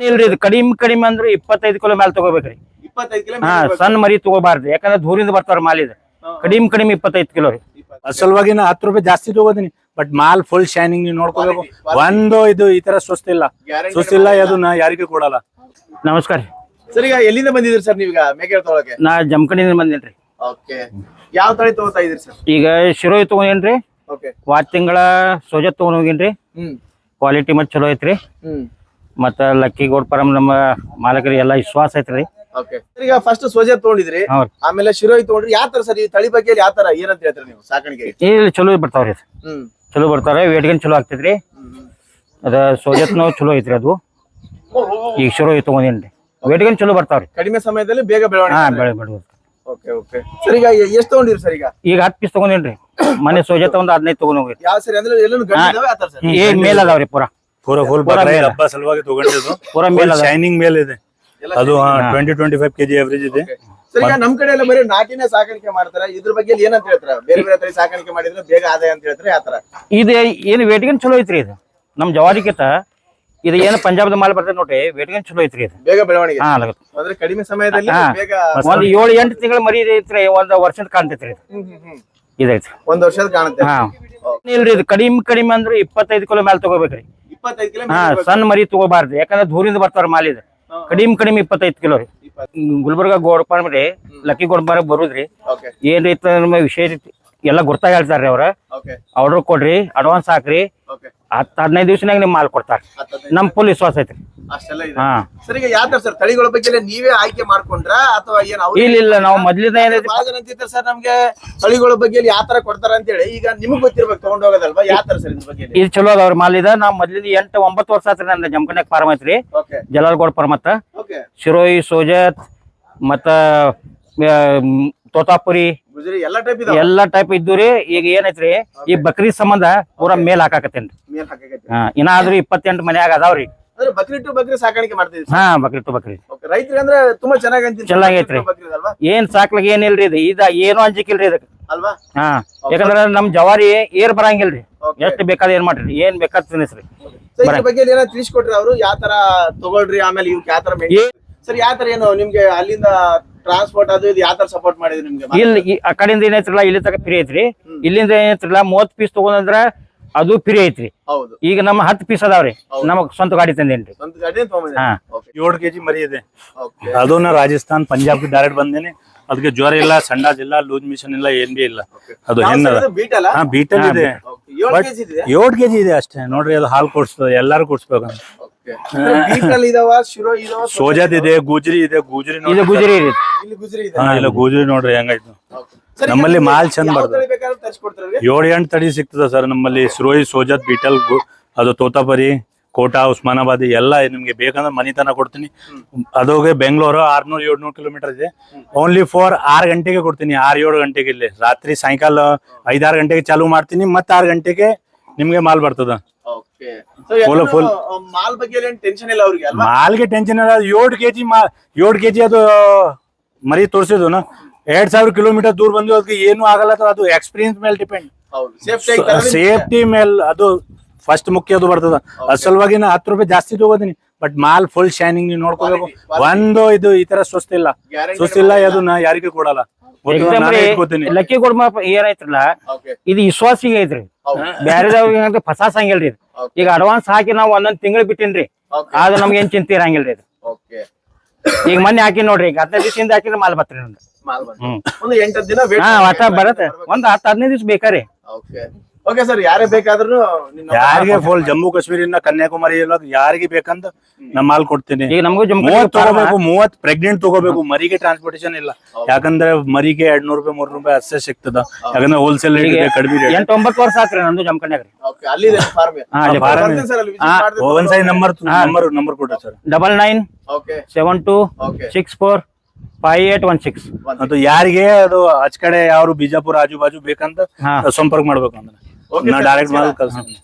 ಇಲ್ರಿ ಇದು ಕಡಿಮೆ ಕಡಿಮೆ ಅಂದ್ರೆ ಇಪ್ಪತ್ತೈದು ಕಿಲೋ ಮೇಲೆ ತಗೋಬೇಕ್ರಿ. ಇಪ್ಪತ್ತೈದು ಹಾ ಸಣ್ಣ ಮರಿ ತಗೋಬಾರ್ದು ಯಾಕಂದ್ರೆ ದೂರಿಂದ ಬರ್ತಾರ ಮಾಲ್ ಇದು. ಕಡಿಮೆ ಕಡಿಮೆ ಇಪ್ಪತ್ತೈದು ಕಿಲೋ. ರೀ ಅಸಲ್ವಾಗಿ ಸಲುವಾಗಿ ನಾ ಹತ್ತು ರೂಪಾಯಿ ಜಾಸ್ತಿ ತಗೋದಿನಿ ಬಟ್ ಮಾಲ್ ಫುಲ್ ಶೈನಿಂಗ್ ನೀವು ನೋಡ್ಕೋಬೇಕು. ಒಂದು ಇದು ಈ ತರ ಸುಸ್ತಿಲ್ಲ ಸುಸ್ತಿಲ್ಲ ನಾ ಯಾರಿಗೂ ಕೊಡಲ್ಲ. ನಮಸ್ಕಾರ. ರೀ ಸರ್ ಈಗ ಎಲ್ಲಿಂದ ಬಂದಿದ್ರಿ ಸರ್ ನೀವೀಗ? ಮೇಕೆ ತೊಗೊಳಕ್ಕೆ ನಾ ಜಮಖಂಡಿಯಿಂದ ಬಂದೇನ್ರಿ. ಓಕೆ. ಯಾವ ತಳಿ ತಗೋತಾ ಇದ್ರಿ ಸರ್? ಈಗ ಶಿರೋಯಿ ತಗೊಂಡೇನ್ರಿ. ಓಕೆ. ವಾರ ತಿಂಗಳ ಸೋಜ ತಗೊಂಡ್ ಹೋಗಿನ್ರಿ. ಹ್ಮ್. ಕ್ವಾಲಿಟಿ ಮತ್ತೆ ಚಲೋ ಐತ್ರಿ. ಹ್ಮ್. ಮತ್ತ ಲಕ್ಕಿ ಗೋಡ್ ಪರಮ್ ನಮ್ಮ ಮಾಲಕರಿಗೆ ಎಲ್ಲ ವಿಶ್ವಾಸ ಐತ್ರಿ. ಈಗ ಫಸ್ಟ್ ಸೋಜೆ ತಗೊಂಡಿದ್ರಿ. ಹೌದ್. ಆಮೇಲೆ ಶಿರೋಯಿ ತಗೊಂಡ್ರಿ. ಯಾವ ತರ ಸರ್ ಈ ತಳಿ ಬಗ್ಗೆ ಯಾವ ತರ ಏನಂತ ಹೇಳ್ತೀರಿ ನೀವು ಸಾಕಾಣಿಕೆ? ಇಲ್ಲಿ ಚಲೋ ಬರ್ತಾವ್ರಿ. ಹ್ಮ್. ಚಲೋ ವೇಟ್ ವೇಟ್ಗನ್ ಚಲೋ ಆಗ್ತೈತ್ರಿ. ಅದ ಸೋಜತ್ನು ಚಲೋ ಐತ್ರಿ ಅದು. ಈಗ ಶಿರೋಯಿ ತಗೊಂಡೇನ್ರಿ. ವೇಟ್ಗನ್ ಚಲೋ ಬರ್ತಾವ್ರಿ. ಕಡಿಮೆ ಸಮಯದಲ್ಲಿ ಬೇಗ ಹಾ ಬೆಳವಣಿಗೆ ಬೆಳೆ ಬೆಳೆ ಓಕೆ ಓಕೆ ಸರ್ ಈಗ ಎಷ್ಟು ತಗೊಂಡಿರಿ ಸರ್ ಈಗ? ಈಗ ಹತ್ತು ಪೀಸ್ ತಗೊಂಡೇನ್ರಿ. ಮನೆ ಸೋಜತ್ ಒಂದ್ ಹದಿನೈದು ತಗೊಂಡ್ ಹೋಗಿರಿ. ಯಾವ ಸರಿ ಅಂದ್ರೆ ಎಲ್ಲಾನು ಗಂಡು ಇದಾವೆ ಆ ತರ ಸರ್? ಏ ಮೇಲ್ ಅದಾವ್ರಿ ಪೂರಾ. ಪೂರ ಮೇಲ. ಹಬ್ಬ ಸಲುವಾಗಿ ತಗೊಂಡಿದ್ದು ಪೂರ ಮೇಲ್ ಶೈನಿಂಗ್ ಮೇಲೆ ಇದೆ. ಅದು twenty twenty five KG average ಇದೆ. ಸರ್ ಈಗ ನಮ್ ಕಡೆ ಎಲ್ಲ ಬರೀ ನಾಟಿನ ಸಾಕಾಣಿಕೆ ಮಾಡ್ತಾರೆ. ಇದ್ರ ಬಗ್ಗೆ ಏನಂತ ಹೇಳ್ತಾರೆ? ಬೇರೆ ಬೇರೆ ತಳಿ ಸಾಕಾಣಿಕೆ ಮಾಡಿದ್ರೆ ಬೇಗ ಆದಾಯ ಅಂತ ಹೇಳ್ತಾರೆ? ಆ ತರ? ಇದು ಏನು ವೇಟ್ಗೇನ್ ಚಲೋ ಐತ್ರಿ ಇದು. ನಮ್ ಜವಾರಿಕಿತ ಇದು ಏನು ಪಂಜಾಬ್ದ ಮಾಲ್ ಬರ್ತದೆ ನೋಡ್ರಿ ವೇಟ್ಗೇನ್ ಚಲೋ ಐತ್ರಿ ಇದು. ಬೇಗ ಬೆಳವಣಿಗೆ. ಹಾ ಅಂದ್ರೆ ಕಡಿಮೆ ಸಮಯದಲ್ಲಿ. ಬೇಗ ಒಂದ್ ಏಳು ಎಂಟು ತಿಂಗಳ ಮರಿ ಐತ್ರಿ ಒಂದ್ ವರ್ಷದ ಕಾಣ್ತೈತ್ರಿ ಇದು. ಇದೈತ್ರಿ ಒಂದ್ ವರ್ಷದ ಕಾಣುತ್ತೆ. ಹಾ. ಇಲ್ರಿ ಇದು ಕಡಿಮೆ ಕಡಿಮೆ ಅಂದ್ರೆ ಇಪ್ಪತ್ತೈದು ಕಿಲೋ ಮೇಲೆ ತಗೋಬೇಕ್ರಿ. ಇಪ್ಪತ್ತೈದು ಹಾ ಸಣ್ಣ ಮರಿ ತಗೋಬಾರ್ದು. ಯಾಕಂದ್ರೆ ದೂರಿಂದ ಬರ್ತಾರ ಮಾಲ್ ಇದು ಕಡಿಮೆ ಕಡಿಮೆ ಇಪ್ಪತ್ತೈದು ಕಿಲೋ ರೀ. ಗುಲ್ಬರ್ಗ ಗೋಡ್ಪಾರ ರೀ ಲಕ್ಕಿ ಗೋಡ್ಪಾರ ಬರುದ್ರಿ. ಓಕೆ. ಏನ್ ರೀತಿ ನಮ್ಮ ವಿಷಯ ಎಲ್ಲ ಗುರ್ತಾಗ ಹೇಳ್ತಾರ್ರಿ ಅವ್ರ. ಓಕೆ. ಆರ್ಡರ್ ಕೊಡ್ರಿ ಅಡ್ವಾನ್ಸ್ ಹಾಕ್ರಿ. ಓಕೆ. ಹತ್ತು ಹದಿನೈದು ದಿವಸನಾಗ ನಿಮ್ ಮಾಲ್ ಕೊಡ್ತಾರ. ನಮ್ ಫುಲ್ ವಿಶ್ವಾಸ ಐತ್ರಿ. ಅಷ್ಟೆಲ್ಲ ಇದೆ. ಹಾ. ಸರ್ ಈಗ ಸರ್? ತಳಿಗಳ ಬಗ್ಗೆ ನೀವೇ ಆಯ್ಕೆ ಮಾಡ್ಕೊಂಡ್ರ ಅಥವಾ ಏನ್ ಅವ್ರು ಇಲ್ಲ ಇಲ್ಲ ನಾವು ಮೊದ್ಲಿಂದ ಏನೈತಿ ಬಹಳ ಜನ ಅಂತಿರ್ತಾರೆ ಸರ್ ನಮ್ಗೆ ತಳಿಗಳ ಬಗ್ಗೆ ಯಾವ ತರ ಕೊಡ್ತಾರ ಅಂತ ಹೇಳಿ ಈಗ ನಿಮಗ್ ಗೊತ್ತಿರ್ಬೇಕು ತಗೊಂಡ್ ಹೋಗೋದಲ್ವಾ? ಯಾವ ತರ ಸರ್ ಇದ್ರ ಬಗ್ಗೆ ಇದು ಚಲೋ ಅದಾವ್ರಿ ಮಾಲ್ ಇದ. ನಾವು ಮೊದ್ಲಿಂದ ಎಂಟು ಒಂಬತ್ತು ವರ್ಷ ಆತ್ರಿ ನಂದು ಜಮಖಂಡ್ಯಾಗ ಫಾರ್ಮ್ ಐತ್ರಿ. ಓಕೆ. ಜಲಾಲ್ಗೋಡ್ ಪರ್ಮತ್ತ ಓಕೆ. ಶಿರೋಯಿ ಸೋಜತ್ ಮತ್ತ ಆ, ಮ್, ತೋತಾಪುರಿ. ಗುಜರಿ ಎಲ್ಲಾ ಟೈಪ್ ಇದಾವ? ಎಲ್ಲಾ ಟೈಪ್ ಇದ್ದು ರೀ. ಈಗ ಏನೈತ್ರಿ ಈ ಬಕ್ರೀದ್ ಸಂಬಂಧ ಪೂರಾ ಮೇಲ್ ಹಾಕಾಕತ್ತೇನ್ರಿ. ಮೇಲ್ ಹಾಕಕೈತಿ ಹಾ ಇನ್ನಾದ್ರೂ ಇಪ್ಪತ್ತೆಂಟು ಮನ್ಯಾಗ ಅದಾವ್ರಿ. ಅಂದ್ರೆ ಬಕ್ರಿ ಟು ಬಕ್ರಿ ಸಾಕಾಣಿಕೆ ಮಾಡ್ತಿದ್ವಿ ಹಾ ಬಕ್ರಿ ಟು ಬಕ್ರಿ ರೈತರಿಗೆ ಅಂದ್ರೆ ತುಂಬಾ ಚೆನ್ನಾಗಿ ಅಂತೀನಿ ಚೆನ್ನಾಗೈತ್ರಿ. ಅಲ್ವಾ? ಏನ್ ಸಾಕ್ಲಾಗ ಏನಿಲ್ರಿ ಇದು? ಇದ ಏನು ಅಂಜಿಕಿಲ್ರಿ ಇದಕ್ಕೆ. ಅಲ್ವಾ? ಹಾ ಯಾಕಂದ್ರ ನಮ್ ಜವಾರಿ ಏರ್ ಬರಂಗಿಲ್ರಿ. ಎಷ್ಟು ಬೇಕಾದ ಏನ್ ಮಾಡ್ರಿ. ಏನ್ ಬೇಕಾದ ತಿನ್ನಿಸ್ರಿ. ಬಗ್ಗೆ ಏನೋ ತಿಳಿಸ್ಕೊಟ್ರಿ ಅವರು ಯಾವ ತರ ತಗೊಳ್ರಿ ಆಮೇಲೆ ಇವ್ಕೆ ಯಾವ ತರ ಸರ್ ಯಾವ ತರ ಏನು ನಿಮ್ಗೆ ಅಲ್ಲಿಂದ ಟ್ರಾನ್ಸ್ಪೋರ್ಟ್ ಅದು ಇದು ಯಾವ ತರ ಸಪೋರ್ಟ್ ಮಾಡಿದ್ರಿ ನಿಮ್ಗೆ? ಇಲ್ಲಿ ಆ ಕಡೆಯಿಂದ ಏನೈತ್ರಲ್ಲ ಇಲ್ಲಿ ತಕ ಫ್ರೀ ಐತ್ರಿ. ಇಲ್ಲಿಂದ ಏನೈತ್ರಲ್ಲ ಮೂವತ್ ಪೀಸ್ ತಗೊಂಡ್ರ ಅದು ಫ್ರೀ ಐತ್ರಿ. ಹೌದು. ಈಗ ನಮ್ಮ ಹತ್ತು ಪೀಸ್ ಅದಾವ್ರಿ. ನಮಗ್ ಸ್ವಂತ ಗಾಡಿ ತಂದೇನ್ರಿ. ಸ್ವಂತ ಗಾಡಿ ತಗೊಂಬಂದ್ರಿ ಹಾ. ಓಕೆ. ಏಳು ಕೆಜಿ ಮರಿ ಇದೆ. ಓಕೆ. ಅದು ನಾ ರಾಜಸ್ಥಾನ್ ಪಂಜಾಬ್ ಡೈರೆಕ್ಟ್ ಬಂದೇನೆ. ಅದಕ್ಕೆ ಜ್ವರ ಇಲ್ಲ ಸಂಡಾಸ್ ಇಲ್ಲ ಲೂಸ್ ಮಿಷನ್ ಇಲ್ಲ ಏನ್ ಬಿ ಇಲ್ಲ. ಅದು ಹೆಣ್ಣ ಬೀಟ್ ಅಲ್ಲ? ಹಾ ಬೀಟಲ್ ಇದೆ. ಏಳು ಕೆಜಿ ಇದೆ? ಏಳು ಕೆಜಿ ಇದೆ ಅಷ್ಟೇ. ನೋಡ್ರಿ ಅದು ಹಾಲು ಕೊಡ್ಸ್ತದೆ ಎಲ್ಲಾರು ಕೊಡ್ಸ್ಬೇಕಂತ. ಓಕೆ. ಬೀಟ್ ಅಲ್ಲಿ ಇದಾವ ಶಿರೋ ಇದಾವ ಸೋಜಾದ್ ಇದೆ ಗುಜರಿ ಇದೆ ಗುಜ್ರಿ ಇದು ನೋಡ್ರಿ. ಗುಜರಿ ರೀ ಇಲ್ಲಿ ಗುಜರಿ ಇದೆ. ಹಾ ಇಲ್ಲ ಗುಜ್ರಿ ನೋಡ್ರಿ ಹೆಂಗಾಯ್ತು ನಮ್ಮಲ್ಲಿ ಮಾಲ್ ಚಂದ ಬರ್ತದೆ. ಏಳು ಎಂಟು ತಳಿ ಸಿಗ್ತದ ಸರ್. ನಮ್ಮಲ್ಲಿ ಸುರೋಯಿ ಸೋಜತ್ ಬೀಟಲ್ ಅದು ತೋತಾಪರಿ ಕೋಟಾ ಉಸ್ಮಾನಾಬಾದ್ ಎಲ್ಲ ನಿಮ್ಗೆ ಬೇಕಂದ್ರೆ ಮನಿ ತನ ಕೊಡ್ತೀನಿ. ಅದೋಗೆ ಬೆಂಗಳೂರು ಆರ್ನೂರ್ ಏಳ್ನೂರು ಕಿಲೋಮೀಟರ್ ಇದೆ. ಓನ್ಲಿ ಫೋರ್ ಆರು ಗಂಟೆಗೆ ಕೊಡ್ತೀನಿ. ಆರು ಏಳು ಗಂಟೆಗೆ ಇಲ್ಲಿ. ರಾತ್ರಿ ಸಾಯಂಕಾಲ ಐದಾರು ಗಂಟೆಗೆ ಚಾಲೂ ಮಾಡ್ತೀನಿ. ಮತ್ತೆ ಆರು ಗಂಟೆಗೆ ನಿಮ್ಗೆ ಮಾಲ್ ಬರ್ತದ. Full full. ಮಾಲ್ ಬಗ್ಗೆ ಏನ್ ಟೆನ್ಷನ್ ಇಲ್ಲ ಅವ್ರಿಗೆ ಮಾಲ್ಗೆ ಟೆನ್ಷನ್ ಇಲ್ಲ. ಏಳು ಕೆಜಿ ಮಾ ಏಳು ಕೆಜಿ ಅದು ಮರಿ ತೋರಿಸಿದ್ನು ಎರಡ್ ಸಾವಿರ ಕಿಲೋಮೀಟರ್ ದೂರ ಬಂದು ಅದಕ್ಕೆ ಏನು ಆಗಲ್ಲ ಅದು- ಅದು ಎಕ್ಸ್ಪೀರಿಯನ್ಸ್ ಮೇಲೆ ಡಿಪೆಂಡ್ ಹೌದು. ಸೇಫ್ಟಿ ಮೇಲೆ ಮೇಲ್ ಅದು ಫಸ್ಟ್ ಮುಖ್ಯ ಅದು ಬರ್ತದ. ಅಸಲ್ವಾಗಿ ಸಲುವಾಗಿ ನಾ ಹತ್ತು ರೂಪಾಯಿ ಜಾಸ್ತಿ ತಗೋತೀನಿ. ಬಟ್ ಮಾಲ್ ಫುಲ್ ಶೈನಿಂಗ್ ನೀವು ನೋಡ್ಕೋಬೇಕು. ಒಂದು ಇದು ಈ ತರ ಸುಸ್ತಿಲ್ಲ ಸುಸ್ತಿ ಸುಸ್ತಿಲ್ಲ ಅದು ನಾ ಯಾರಿಗೂ ಕೊಡಲ್ಲ. ಲಕ್ಕಿ ಕೊಡ್ಮ ಏನಾಯ್ತಲ್ಲ ಇದು ವಿಶ್ವಾಸಿಗೆ ಐತ್ರಿ. ಬ್ಯಾರೆದವ್ರಿಗೆ ಫಸಾಸ್ ಹಂಗಿಲ್ರಿ ಈಗ ಅಡ್ವಾನ್ಸ್ ಹಾಕಿ ನಾವು ಒಂದೊಂದ್ ತಿಂಗಳು ಬಿಟ್ಟಿನ್ರಿ. ಆದ್ರೆ ನಮ್ಗೆ ಏನ್ ಚಿಂತೆ ಇರಂಗಿಲ್ರಿ ಇದು. ಓಕೆ ಈಗ ಮೊನ್ನೆ ಹಾಕಿ ನೋಡ್ರಿ ಈಗ ಹದಿನೈದು ದಿವಸದಿಂದ ಹಾಕಿದ್ರೆ ಮಾಲ್ ಬತ್ರಿ ನಂದು ಹ್ಮ್. ಒಂದು ಎಂಟು ದಿನ ವೇಟ್ ಹಾ ಒಟ್ಟ ಬರತ್ತೆ. ಒಂದ್ ಹತ್ತು ಹದಿನೈದು ದಿವಸ ಬೇಕಾರಿ. ಓಕೆ ಓಕೆ ಸರ್ ಯಾರೇ ಬೇಕಾದ್ರೂ ನಿನ್ನ ಯಾರಿಗೆ ಫುಲ್ ಜಮ್ಮು ಕಾಶ್ಮೀರ ಕನ್ಯಾಕುಮಾರಿ ಎಲ್ಲ ಯಾರಿಗೆ ಬೇಕಂತ ನಮ್ಮ ಮಾಲ್ ಕೊಡ್ತೀನಿ. ಈಗ ನಮಗೂ ಜಮ್ಮು ಮೂವತ್ ತಗೋಬೇಕು ಮೂವತ್ ಪ್ರೆಗ್ನೆಂಟ್ ತಗೋಬೇಕು ಮರಿಗೆ ಟ್ರಾನ್ಸ್ಪೋರ್ಟೇಶನ್ ಇಲ್ಲ. ಯಾಕಂದ್ರೆ ಮರಿಗೆ ಎರಡ್ ನೂರು ರೂಪಾಯಿ ಮೂರ್ ರೂಪಾಯಿ ಅಷ್ಟೇ ಸಿಗ್ತದ. ಯಾಕಂದ್ರೆ ಹೋಲ್ಸೇಲ್ ರೇಟ್ ಇದೆ ಕಡಿಮೆ ರೇಟ್ ಎಂಟು ಒಂಬತ್ತು ವರ್ಷ ಆತ್ರಿ ನಂದು ಜಮಖಂಡ್ಯಾಗ ಹಾ, ಅಲ್ಲಿ ಬರ್ತೀನಿ ಅಲ್ಲಿ ಹಾ, ನಂಬರ್ ನಂಬರ್ ನಂಬರ್ ಕೊಡ್ರಿ sir double nine okay seven two okay six four five eight one six ಅದು ಯಾರಿಗೆ ಅದು ಆಚ ಕಡೆ ಯಾರು ಬಿಜಾಪುರ ಆಜು ಬಾಜು ಬೇಕಂತ ಹಾ. ಸಂಪರ್ಕ ಮಾಡ್ಬೇಕು ಅಂದ್ರೆ Okay, ನಾ sir. ಡೈರೆಕ್ಟ್ ಮಾಡಿ ಕಳ್ಸ್ತೀನಿ